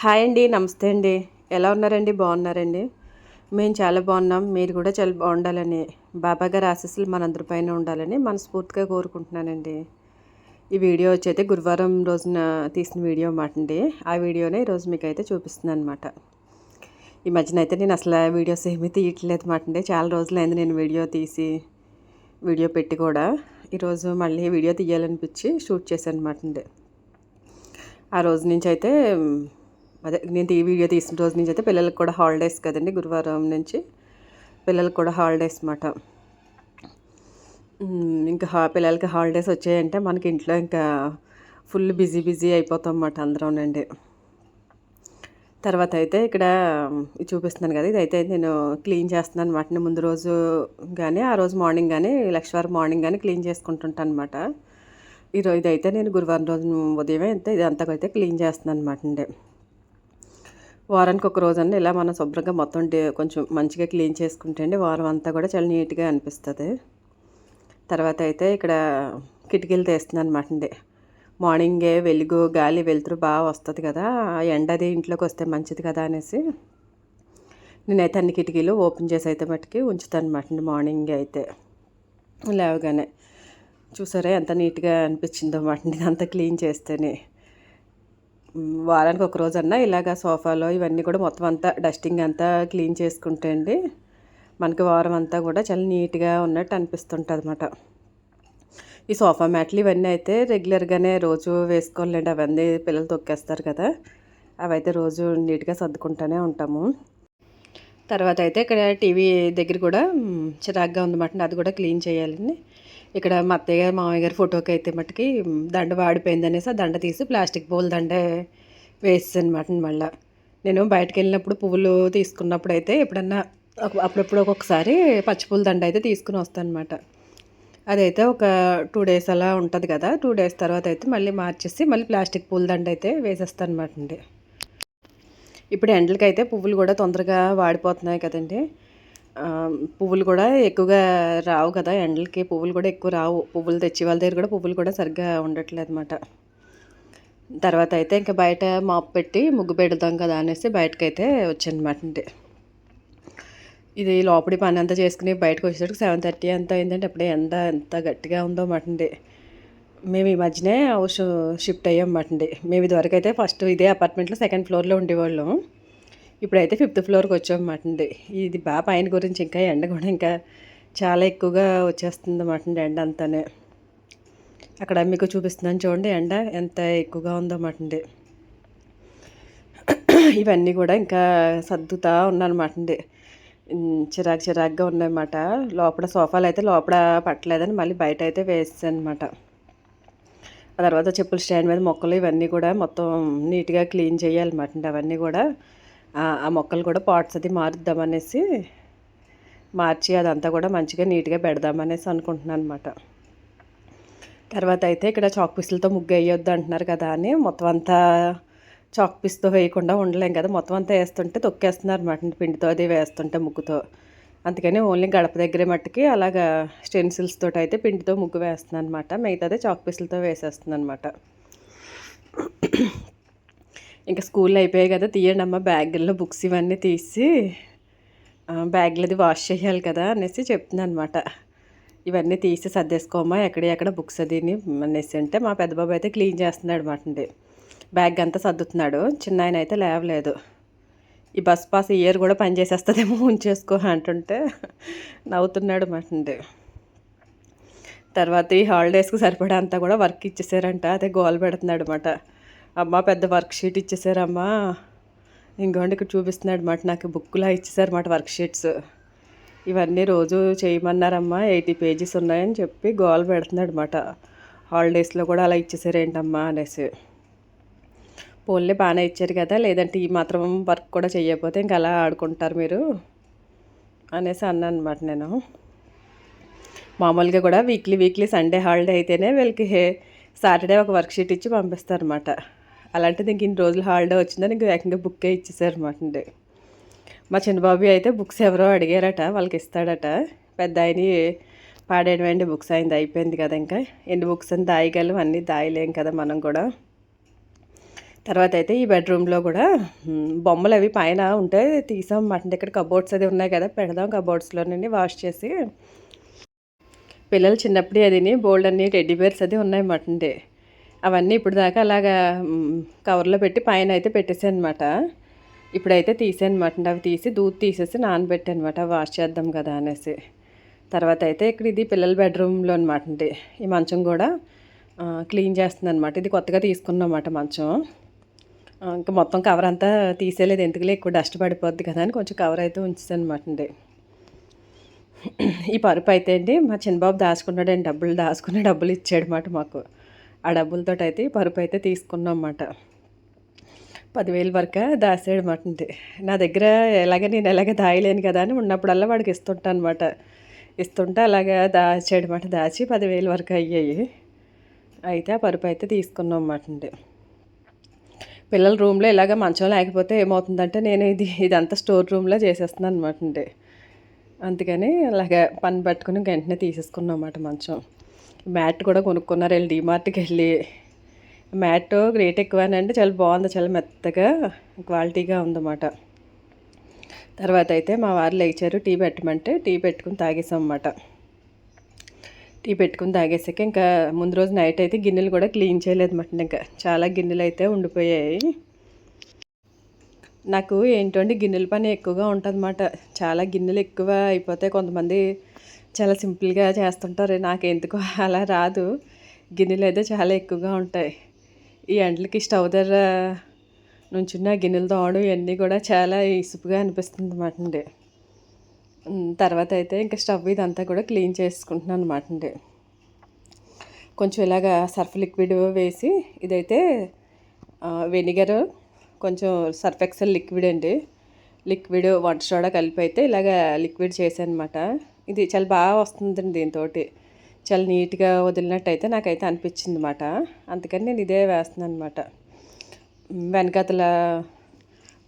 Hi అండి నమస్తే అండి. ఎలా ఉన్నారండి? బాగున్నారండి? మేము చాలా బాగున్నాం. మీరు కూడా చాలా బాగుండాలని బాబా గారి ఆశీస్సులు మనందరి పైన ఉండాలని మనస్ఫూర్తిగా కోరుకుంటున్నానండి. ఈ వీడియో వచ్చి అయితే గురువారం రోజున తీసిన వీడియో అన్నమాట అండి. ఆ వీడియోనే ఈరోజు మీకు అయితే చూపిస్తున్నాను అనమాట ఈ మధ్యన అయితే నేను అసలు వీడియోస్ ఏమీ తీయట్లేదు అనమాట అండి. చాలా రోజులైంది నేను వీడియో తీసి వీడియో పెట్టి కూడా. ఈరోజు మళ్ళీ వీడియో తీయాలనిపించి షూట్ చేశాను అనమాట అండి. ఆ రోజు నుంచి అయితే అదే నేను ఈ వీడియో తీసిన రోజు నుంచి అయితే పిల్లలకు కూడా హాలిడేస్ కదండి గురువారం నుంచి పిల్లలకు కూడా హాలిడేస్ అన్నమాట ఇంకా హా పిల్లలకి హాలిడేస్ వచ్చాయంటే మనకి ఇంట్లో ఇంకా ఫుల్ బిజీ బిజీ అయిపోతాం అన్నమాట అందరంనండి తర్వాత అయితే ఇక్కడ ఇది చూపిస్తున్నాను కదా ఇది అయితే నేను క్లీన్ చేస్తున్నాను అనమాట ముందు రోజు కానీ ఆ రోజు మార్నింగ్ కానీ లక్షవారం మార్నింగ్ కానీ క్లీన్ చేసుకుంటుంటాను అనమాట ఈరోజు ఇదైతే నేను గురువారం రోజు ఉదయమే అయితే ఇదంతా అయితే క్లీన్ చేస్తున్నాను అనమాట అండి వారానికి ఒక రోజు ఇలా మనం శుభ్రంగా మొత్తం కొంచెం మంచిగా క్లీన్ చేసుకుంటే అండి వారం అంతా కూడా చాలా నీట్గా అనిపిస్తుంది. తర్వాత అయితే ఇక్కడ కిటికీలు తీస్తున్నాను అనమాట అండి. మార్నింగే వెలుగు గాలి వెలుతురు బాగా వస్తుంది కదా ఆ ఎండది ఇంట్లోకి వస్తే మంచిది కదా అనేసి నేనైతే అన్ని కిటికీలు ఓపెన్ చేసి అయితే మట్టుకి ఉంచుతాను అనమాట అండి మార్నింగ్ అయితే. లేవగానే చూసారా ఎంత నీట్గా అనిపించిందో మాట అండి అంతా క్లీన్ చేస్తేనే. వారానికి ఒక రోజు అన్నా ఇలాగ సోఫాలో ఇవన్నీ కూడా మొత్తం అంతా డస్టింగ్ అంతా క్లీన్ చేసుకుంటే అండి మనకి వారం అంతా కూడా చాలా నీట్గా ఉన్నట్టు అనిపిస్తుంటుంది అనమాట ఈ సోఫా మ్యాట్లు ఇవన్నీ అయితే రెగ్యులర్గానే రోజు వేసుకోవాలండి. అవన్నీ పిల్లలు తొక్కేస్తారు కదా అవైతే రోజు నీట్గా సర్దుకుంటూనే ఉంటాము. తర్వాత అయితే ఇక్కడ టీవీ దగ్గర కూడా చిరాగ్గా ఉందన్నమాట అది కూడా క్లీన్ చేయాలండి. ఇక్కడ మా అత్తయ్య గారు మామయ్య గారి ఫోటోకి అయితే మట్టుకి దండ వాడిపోయింది అనేసి ఆ దండ తీసి ప్లాస్టిక్ పూల దండ అనమాట మళ్ళీ. నేను బయటకు వెళ్ళినప్పుడు పువ్వులు తీసుకున్నప్పుడు అయితే ఎప్పుడన్నా అప్పుడప్పుడు ఒక్కొక్కసారి పచ్చిపూల దండ అయితే తీసుకుని వస్తాను అనమాట అదైతే ఒక టూ డేస్ అలా ఉంటుంది కదా టూ డేస్ తర్వాత అయితే మళ్ళీ మార్చేసి మళ్ళీ ప్లాస్టిక్ పూల దండ అయితే వేసేస్తాను అనమాట అండి. ఇప్పుడు ఎండలకైతే పువ్వులు కూడా తొందరగా వాడిపోతున్నాయి కదండి. పువ్వులు కూడా ఎక్కువగా రావు కదా ఎండలకి పువ్వులు కూడా ఎక్కువ రావు. పువ్వులు తెచ్చి వాళ్ళ దగ్గర కూడా పువ్వులు కూడా సరిగ్గా ఉండట్లేదు అనమాట తర్వాత అయితే ఇంకా బయట మాప్ పెట్టి ముగ్గు పెడదాం కదా అనేసి బయటకైతే వచ్చానమాట అండి. ఇది లోపలి పని అంతా చేసుకుని బయటకు వచ్చేసరికి సెవెన్ థర్టీ అంత అయిందంటే అప్పుడే ఎంత ఎంత గట్టిగా ఉందో అండి. మేము ఈ మధ్యనే షిఫ్ట్ అయ్యాం మటండి మేము ఇదివరకు అయితే ఫస్ట్ ఇదే అపార్ట్మెంట్లో సెకండ్ ఫ్లోర్లో ఉండేవాళ్ళం. ఇప్పుడైతే ఫిఫ్త్ ఫ్లోర్కి వచ్చామన్నమాట అండి. ఇది బాగా పైన గురించి ఇంకా ఎండ కూడా ఇంకా చాలా ఎక్కువగా వచ్చేస్తుంది అన్నమాట అండి ఎండ అంతానే. అక్కడ మీకు చూపిస్తున్నాను చూడండి ఎండ ఎంత ఎక్కువగా ఉందన్నమాట అండి. ఇవన్నీ కూడా ఇంకా సర్దుతా ఉన్నానమాట అండి. చిరాకు చిరాకుగా ఉన్నాయన్నమాట. లోపల సోఫాలు అయితే లోపల పట్టలేదని మళ్ళీ బయట అయితే వేసాను అనమాట ఆ తర్వాత చెప్పుల స్టాండ్ మీద మొక్కలు ఇవన్నీ కూడా మొత్తం నీట్గా క్లీన్ చేయాలన్నమాట అవన్నీ కూడా. ఆ మొక్కలు కూడా పాట్స్ అది మారుద్దామనేసి మార్చి అదంతా కూడా మంచిగా నీట్గా పెడదామనేసి అనుకుంటున్నాను అనమాట తర్వాత అయితే ఇక్కడ చాక్ పీసులతో ముగ్గు వేయొద్దు అంటున్నారు కదా అని మొత్తం అంతా చాక్ పీస్తో వేయకుండా ఉండలేం కదా మొత్తం అంతా వేస్తుంటే తొక్కేస్తున్నారు అనమాట పిండితో అది వేస్తుంటే ముగ్గుతో. అందుకని ఓన్లీ గడప దగ్గరే మట్టుకి అలాగా స్టెన్సిల్స్ తోటి అయితే పిండితో ముగ్గు వేస్తున్నాను అనమాట మిగతాదే చాక్ పీసులతో వేసేస్తుంది అనమాట ఇంకా స్కూల్ అయిపోయాయి కదా తీయండి అమ్మ బ్యాగుల్లో బుక్స్ ఇవన్నీ తీసి బ్యాగ్లది వాష్ చేయాలి కదా అనేసి చెప్తున్నాను అనమాట ఇవన్నీ తీసి సర్దేసుకోమా ఎక్కడ ఎక్కడ బుక్స్ అది అనేసి అంటే మా పెద్ద బాబు అయితే క్లీన్ చేస్తున్నాడు అనమాట అండి. బ్యాగ్ అంతా సర్దుతున్నాడు చిన్న ఆయన అయితే లేవలేదు. ఈ బస్ పాస్ ఇయర్ కూడా పనిచేసేస్తుందేమో ఉంచేసుకో అంటుంటే నవ్వుతున్నాడు అనమాట అండి. తర్వాత ఈ హాలిడేస్కి సరిపడా అంతా కూడా వర్క్ ఇచ్చేసారంట అదే గోల్ పెడుతున్నాడు అనమాట అమ్మ పెద్ద వర్క్షీట్ ఇచ్చేసారమ్మా. ఇంకోండి ఇక్కడ చూపిస్తున్నాడు అనమాట నాకు బుక్లా ఇచ్చేసారన్నమాట వర్క్షీట్స్ ఇవన్నీ రోజు చేయమన్నారమ్మా. ఎయిటీ పేజెస్ ఉన్నాయని చెప్పి గోల్ పెడుతున్నాడు అనమాట హాలిడేస్లో కూడా అలా ఇచ్చేసారేంటమ్మా అనేసి. పోన్లే బాగానే ఇచ్చారు కదా. లేదంటే ఈ మాత్రం వర్క్ కూడా చేయకపోతే ఇంకా అలా ఆడుకుంటారు మీరు అనేసి అన్నాను అనమాట నేను. మామూలుగా కూడా వీక్లీ వీక్లీ సండే హాలిడే అయితేనే వీళ్ళకి సాటర్డే ఒక వర్క్షీట్ ఇచ్చి పంపిస్తారన్నమాట అలాంటిది ఇంక ఇన్ని రోజులు హాలిడే వచ్చిందని ఇంక ఏకంగా బుక్కే ఇచ్చేసారనమాట అండి మా చిన్నబాబు అయితే బుక్స్ ఎవరో అడిగారట వాళ్ళకి ఇస్తాడట. పెద్ద ఆయన పాడేయడమండి బుక్స్ అయింది అయిపోయింది కదా ఇంకా. ఎన్ని బుక్స్ అని దాయగలం అన్నీ దాయలేం కదా మనం కూడా. తర్వాత అయితే ఈ బెడ్రూమ్లో కూడా బొమ్మలు అవి పైన ఉంటే తీసాం మటన్ ఇక్కడ కబోర్డ్స్ అది ఉన్నాయి కదా పెడదాం కబోర్డ్స్లో నుండి వాష్ చేసి. పిల్లలు చిన్నప్పుడే అదిని బోల్డ్ అన్ని టెడ్డీ బేర్స్ అది ఉన్నాయి డే అవన్నీ ఇప్పుడు దాకా అలాగా కవర్లో పెట్టి పైన అయితే పెట్టేసాను అనమాట ఇప్పుడైతే తీసాను అనమాట అవి తీసి దూద్ తీసేసి నానబెట్టాను అనమాట వాష్ చేద్దాం కదా అనేసి. తర్వాత అయితే ఇక్కడ ఇది పిల్లల బెడ్రూమ్లో అనమాట అండి. ఈ మంచం కూడా క్లీన్ చేస్తుంది అనమాట ఇది కొత్తగా తీసుకున్నమాట మంచం. ఇంకా మొత్తం కవర్ అంతా తీసేయలేదు. ఎందుకులే ఎక్కువ డస్ట్ పడిపోద్ది కదా అని కొంచెం కవర్ అయితే ఉంచుతాను అనమాట అండి. ఈ పరుపు అయితే అండి మా చిన్నబాబు దాచుకున్నాడండి. డబ్బులు దాచుకుని డబ్బులు ఇచ్చాడు మాట మాకు. ఆ డబ్బులతో అయితే పరుపు అయితే తీసుకున్నాం అన్నమాట పదివేలు వరకు దాసాడు మాట నా దగ్గర ఎలాగ నేను ఎలాగ దాయలేను కదా అని ఉన్నప్పుడల్లా వాడికి ఇస్తుంటా అనమాట ఇస్తుంటే అలాగా దాచాడు మాట దాచి పదివేలు వరకు అయ్యాయి. అయితే ఆ పరుపు అయితే తీసుకున్నాం అన్నమాట అండి పిల్లల రూమ్లో ఇలాగ మంచం లేకపోతే ఏమవుతుందంటే నేను ఇది ఇదంతా స్టోర్ రూమ్లో చేసేస్తున్నాను అనమాట అండి అందుకని అలాగ పని పట్టుకుని వెంటనే తీసేసుకున్నాం అన్నమాట మంచం. మ్యాట్ కూడా కొనుక్కున్నారు వెళ్ళి డిమార్ట్కి వెళ్ళి. మ్యాట్ రేట్ ఎక్కువనంటే చాలా బాగుంది చాలా మెత్తగా క్వాలిటీగా ఉందన్నమాట. తర్వాత అయితే మా వారు లేచారు టీ పెట్టమంటే టీ పెట్టుకుని తాగేసాం అన్నమాట టీ పెట్టుకుని తాగేసాక ఇంకా ముందు రోజు నైట్ అయితే గిన్నెలు కూడా క్లీన్ చేయలేదు అన్నమాట ఇంకా. చాలా గిన్నెలు అయితే ఉండిపోయాయి. నాకు ఏంటంటే గిన్నెల పని ఎక్కువగా ఉంటుందన్నమాట. చాలా గిన్నెలు ఎక్కువ అయిపోతే కొంతమంది చాలా సింపుల్గా చేస్తుంటారు. నాకు ఎందుకో అలా రాదు. గిన్నెలు అయితే చాలా ఎక్కువగా ఉంటాయి. ఈ ఎండలకి స్టవ్ దగ్గర నుంచున్న గిన్నెలు తోవడం ఇవన్నీ కూడా చాలా ఇసుపుగా అనిపిస్తుంది అనమాట అండి తర్వాత అయితే ఇంకా స్టవ్ ఇదంతా కూడా క్లీన్ చేసుకుంటున్నాను అనమాట అండి. కొంచెం ఇలాగా సర్ఫ్ లిక్విడ్ వేసి ఇదైతే వెనిగర్ కొంచెం సర్ఫ్ ఎక్సెల్ లిక్విడ్ అండి. లిక్విడ్ వంట సోడా కలిపి అయితే ఇలాగ లిక్విడ్ చేశాను అనమాట ఇది చాలా బాగా వస్తుందండి దీంతో చాలా నీట్గా వదిలినట్టు అయితే నాకైతే అనిపించింది అనమాట అందుకని నేను ఇదే వేస్తున్నాను అనమాట వెనకతల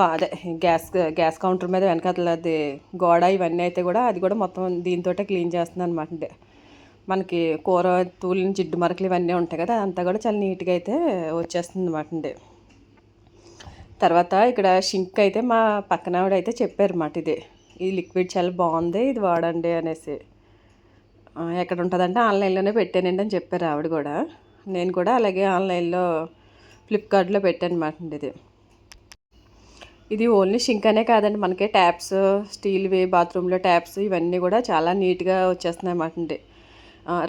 కాదే గ్యాస్ గ్యాస్ కౌంటర్ మీద వెనకతల అది గోడ ఇవన్నీ అయితే కూడా అది కూడా మొత్తం దీంతో క్లీన్ చేస్తున్నాను అనమాట అండి. మనకి కూర తూలిన జిడ్డు మరకలు ఇవన్నీ ఉంటాయి కదా అంతా కూడా చాలా నీట్గా అయితే వచ్చేస్తుంది అనమాట అండి. తర్వాత ఇక్కడ షింక్ అయితే మా పక్కన ఆవిడ అయితే చెప్పారు మాట ఇది. ఈ లిక్విడ్ చాలా బాగుంది ఇది వాడండి అనేసి. ఎక్కడ ఉంటుందంటే ఆన్లైన్లోనే పెట్టానండి అని చెప్పారు ఆవిడ కూడా. నేను కూడా అలాగే ఆన్లైన్లో ఫ్లిప్కార్ట్లో పెట్టాను అనమాట అండి ఇది. ఇది ఓన్లీ షింక్ అనే కాదండి మనకి ట్యాప్స్ స్టీల్వి బాత్రూంలో ట్యాప్స్ ఇవన్నీ కూడా చాలా నీట్గా వచ్చేస్తున్నాయి అన్నమాట అండి.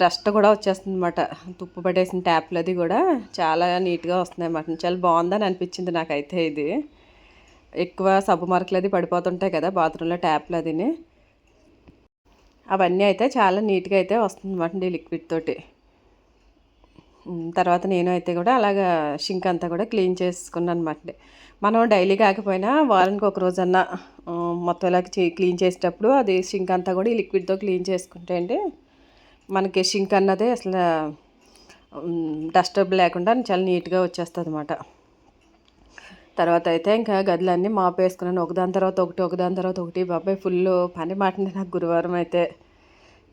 రస్ట్ కూడా వచ్చేస్తుంది అనమాట తుప్పు పడేసిన ట్యాప్లు అది కూడా చాలా నీట్గా వస్తున్నాయి అన్నమాట చాలా బాగుందని అనిపించింది నాకైతే ఇది. ఎక్కువ సబ్బు మార్కులు అది పడిపోతుంటాయి కదా బాత్రూంలో ట్యాప్లు అదిని. అవన్నీ అయితే చాలా నీట్గా అయితే వస్తుంది అనమాట ఈ లిక్విడ్ తోటి. తర్వాత నేను అయితే కూడా అలాగా షింక్ అంతా కూడా క్లీన్ చేసుకున్నాను అనమాట మనం డైలీ కాకపోయినా వారానికి ఒక రోజన్నా మొత్తం ఇలా చే- క్లీన్ చేసేటప్పుడు అది షింక్ అంతా కూడా ఈ లిక్విడ్తో క్లీన్ చేసుకుంటే అండి మనకి షింక్ అన్నది అసలు డస్టర్బ్ లేకుండా చాలా నీట్గా వచ్చేస్తుంది అనమాట తర్వాత అయితే ఇంకా గదులన్నీ మాపు వేసుకున్నాను ఒకదాని తర్వాత ఒకటి ఒకదాని తర్వాత ఒకటి. బాబాయ్ ఫుల్ పని మాటింది నాకు గురువారం అయితే.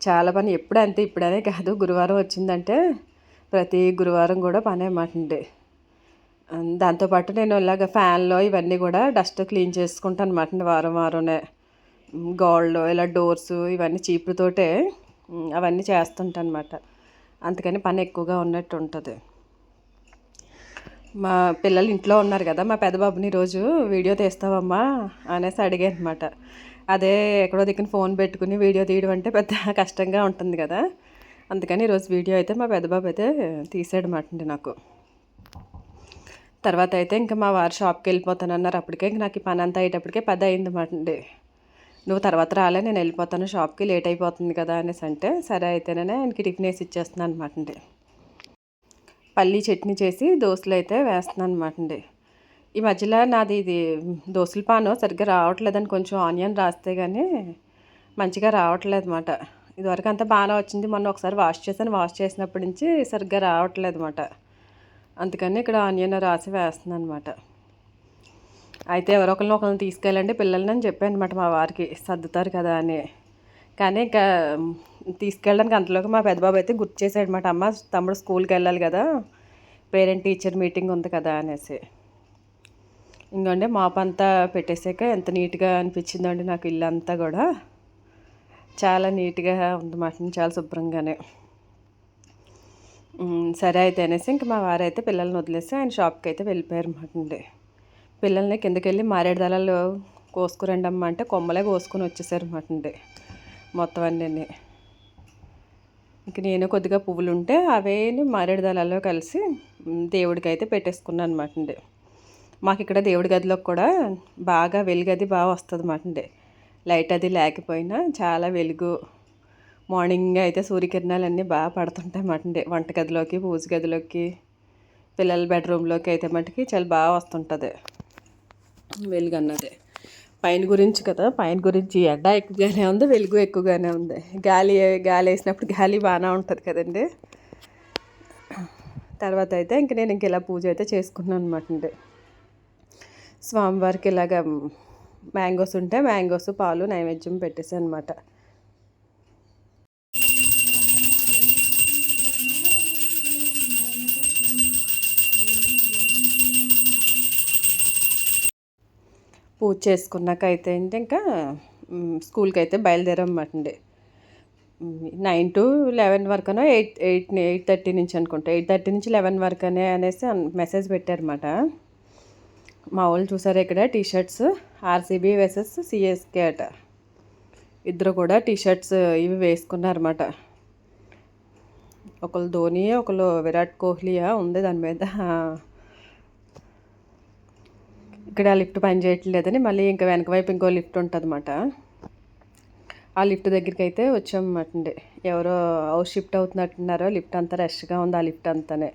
చాలా పని ఎప్పుడు అంతే ఇప్పుడనే కాదు. గురువారం వచ్చిందంటే ప్రతి గురువారం కూడా పనే మాటండి. దాంతోపాటు నేను ఇలాగ ఫ్యాన్లో ఇవన్నీ కూడా డస్ట్ క్లీన్ చేసుకుంటాను అనమాట వారం వారంనే గోల్డ్ ఇలా డోర్స్ ఇవన్నీ చీపులతోటే అవన్నీ చేస్తుంటాను అనమాట అందుకని పని ఎక్కువగా ఉన్నట్టు ఉంటుంది మా పిల్లలు ఇంట్లో ఉన్నారు కదా మా పెద్ద బాబుని రోజు వీడియో తీస్తావమ్మా అనేసి అడిగాను అనమాట అదే ఎక్కడో దిక్కున ఫోన్ పెట్టుకుని వీడియో తీయడం అంటే పెద్ద కష్టంగా ఉంటుంది కదా. అందుకని ఈరోజు వీడియో అయితే మా పెద్ద బాబు అయితే తీసాడు అండి నాకు. తర్వాత అయితే ఇంకా మా వారు షాప్కి వెళ్ళిపోతాను అన్నారు అప్పటికే ఇంక నాకు ఈ పని అంతా అయ్యేటప్పటికే పది అయింది అండి. నువ్వు తర్వాత రాలే నేను వెళ్ళిపోతాను షాప్కి లేట్ అయిపోతుంది కదా అనేసి అంటే సరే అయితేనే ఆయనకి టిఫిన్ వేసి ఇచ్చేస్తున్నాను అనమాట అండి. పల్లీ చట్నీ చేసి దోశలు అయితే వేస్తున్నాను అనమాట అండి. ఈ మధ్యలో నాది ఇది దోశల పాను సరిగ్గా రావట్లేదని కొంచెం ఆనియన్ రాస్తే కానీ మంచిగా రావట్లేదు అనమాట ఇదివరకు అంతా బాగానే వచ్చింది. మొన్న ఒకసారి వాష్ చేశాను. వాష్ చేసినప్పటి నుంచి సరిగ్గా రావట్లేదు అనమాట అందుకని ఇక్కడ ఆనియన్ రాసి వేస్తున్నాను అనమాట అయితే ఎవరో ఒకరిని ఒకరిని తీసుకెళ్ళండి. పిల్లల్ని అని చెప్పాను అనమాట మా వారికి. సర్దుతారు కదా అని. కానీ ఇంకా తీసుకెళ్ళడానికి అంతలోకి మా పెద్దబాబు అయితే గుర్తు చేశాడు అనమాట అమ్మ తమ్ముడు స్కూల్కి వెళ్ళాలి కదా పేరెంట్ టీచర్ మీటింగ్ ఉంది కదా అనేసి. ఇంకండి మాపంతా అంతా పెట్టేసాక ఎంత నీట్గా అనిపించిందండి నాకు ఇల్లు అంతా కూడా. చాలా నీట్గా ఉందన్నమాట చాలా శుభ్రంగానే. సరే అయితే అనేసి ఇంక మా వారైతే పిల్లల్ని వదిలేసి ఆయన షాప్కి అయితే వెళ్ళిపోయారు అనమాట అండి. పిల్లల్ని కిందకి వెళ్ళి మారేడు దళాలు కోసుకురండి అమ్మ అంటే కొమ్మలే కోసుకొని వచ్చేసారు అనమాట అండి మొత్తం అన్నీ ఇక నేను కొద్దిగా పువ్వులు ఉంటే అవేని మారేడు దళాల్లో కలిసి దేవుడికి అయితే పెట్టేసుకున్నాను అనమాట అండి. మాకు ఇక్కడ దేవుడి గదిలోకి కూడా బాగా వెలుగది బాగా వస్తుంది అనమాట అండి. లైట్ అది లేకపోయినా చాలా వెలుగు మార్నింగ్ అయితే సూర్యకిరణాలు అన్నీ బాగా పడుతుంటాయి అన్నమాట వంటగదిలోకి పూజ గదిలోకి పిల్లల బెడ్రూమ్లోకి అయితే మటుకి చాలా బాగా వస్తుంటుంది. వెలుగు అన్నది పైన గురించి కదా పైన గురించి ఎండ ఎక్కువగానే ఉంది వెలుగు ఎక్కువగానే ఉంది. గాలి గాలి వేసినప్పుడు గాలి బాగానే ఉంటుంది కదండి. తర్వాత అయితే ఇంక నేను ఇంక ఇలా పూజ అయితే చేసుకున్నాను అనమాట అండి. స్వామివారికి ఇలాగ మ్యాంగోస్ ఉంటే మ్యాంగోస్ పాలు నైవేద్యం పెట్టేసాను అనమాట పూజ చేసుకున్నాక అయితే ఇంకా స్కూల్కి అయితే బయలుదేరమ్మాటండి అండి నైన్ టు లెవెన్ వరకునో ఎయిట్ ఎయిట్ ఎయిట్ థర్టీ నుంచి అనుకుంటా ఎయిట్ థర్టీ నుంచి లెవెన్ వరకు అనేసి మెసేజ్ పెట్టారన్నమాట. మా వాళ్ళు చూసారు ఇక్కడ టీషర్ట్స్ ఆర్సీబీ వెసెస్ సిఎస్కే అట. ఇద్దరు కూడా టీషర్ట్స్ ఇవి వేసుకున్నారన్నమాట. ఒకళ్ళు ధోని ఒకళ్ళు విరాట్ కోహ్లీయా ఉంది దాని మీద. ఇక్కడ లిఫ్ట్ పని చేయట్లేదని మళ్ళీ ఇంకా వెనక వైపు ఇంకో లిఫ్ట్ ఉంటుంది అనమాట ఆ లిఫ్ట్ దగ్గరికి అయితే వచ్చామన్నమాట ఎవరో హౌస్ షిఫ్ట్ అవుతున్నట్టున్నారో లిఫ్ట్ అంతా రష్గా ఉంది ఆ లిఫ్ట్ అంతానే.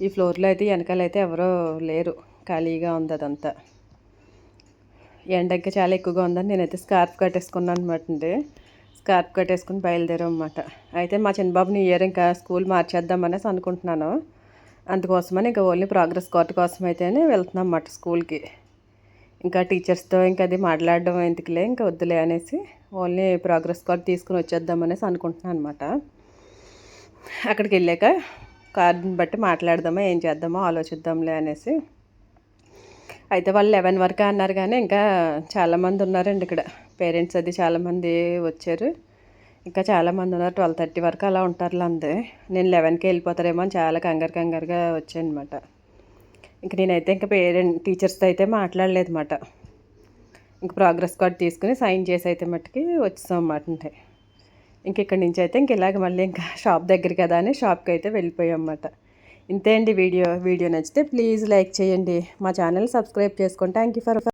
ఈ ఫ్లోర్లో అయితే వెనకాలైతే ఎవరో లేరు. ఖాళీగా ఉంది అదంతా. ఎండ ఇంకా చాలా ఎక్కువగా ఉందని నేనైతే స్కార్ఫ్ కట్టేసుకున్నాను అనమాట అండి స్కార్ఫ్ కట్టేసుకుని బయలుదేరాం అనమాట అయితే మా చిన్నబాబుని ఇయర్ ఇంకా స్కూల్ మార్చేద్దామనేసి అనుకుంటున్నాను. అందుకోసమని ఇంకా ఓన్లీ ప్రోగ్రెస్ కార్డు కోసం అయితేనే వెళ్తున్నాం అన్నమాట స్కూల్కి. ఇంకా టీచర్స్తో ఇంకా అది మాట్లాడడం ఎందుకులే ఇంకా వద్దులే అనేసి ఓన్లీ ప్రోగ్రెస్ కార్డు తీసుకుని వచ్చేద్దామనేసి అనుకుంటున్నాను అనమాట అక్కడికి వెళ్ళాక కార్డుని బట్టి మాట్లాడదామా ఏం చేద్దామో ఆలోచిద్దాంలే అనేసి. అయితే వాళ్ళు లెవెన్ వరకు అన్నారు కానీ ఇంకా చాలామంది ఉన్నారండి ఇక్కడ. పేరెంట్స్ అది చాలామంది వచ్చారు. ఇంకా చాలామంది ఉన్నారు. ట్వెల్వ్ థర్టీ వరకు అలా ఉంటారు అందే నేను లెవెన్కి వెళ్ళిపోతారేమో అని చాలా కంగారు కంగారుగా వచ్చాయనమాట ఇంక నేనైతే ఇంకా పేరెంట్ టీచర్స్తో అయితే మాట్లాడలేదు అనమాట ఇంక ప్రోగ్రెస్ కార్డ్ తీసుకుని సైన్ చేసి అయితే మట్టుకి వచ్చాం అన్నమాట అంటే ఇంక ఇక్కడి నుంచి అయితే ఇంక ఇలాగ మళ్ళీ ఇంకా షాప్ దగ్గర కదా అని షాప్కి అయితే వెళ్ళిపోయాం అన్నమాట ఇంతే అండి వీడియో. వీడియో నచ్చితే ప్లీజ్ లైక్ చేయండి. మా ఛానల్ సబ్స్క్రైబ్ చేసుకోండి థ్యాంక్ యూ ఫర్